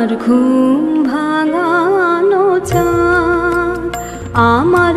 আমার ঘুম ভাঙানো চা আমার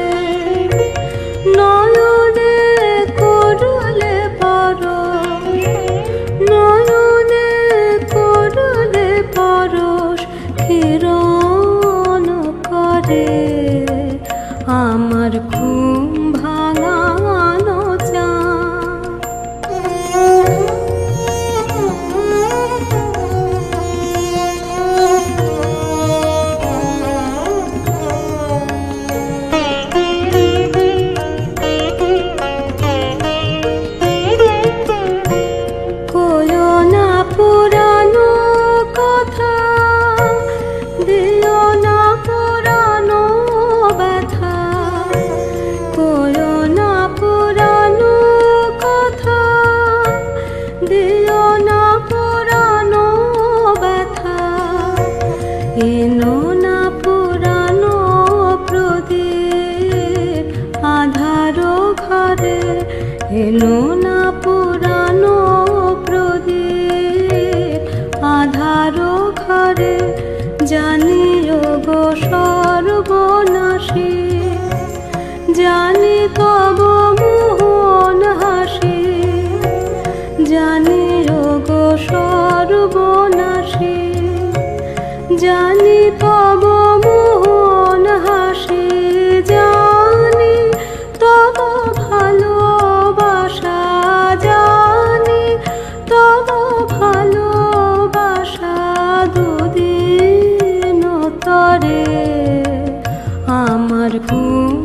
dedi জানিও গো সর্বনাশী। জানি তব মোহন হাসি। জানি তব ভালোবাসা। জানি তব ভালোবাসা দুদিন তরে আমার ঘুম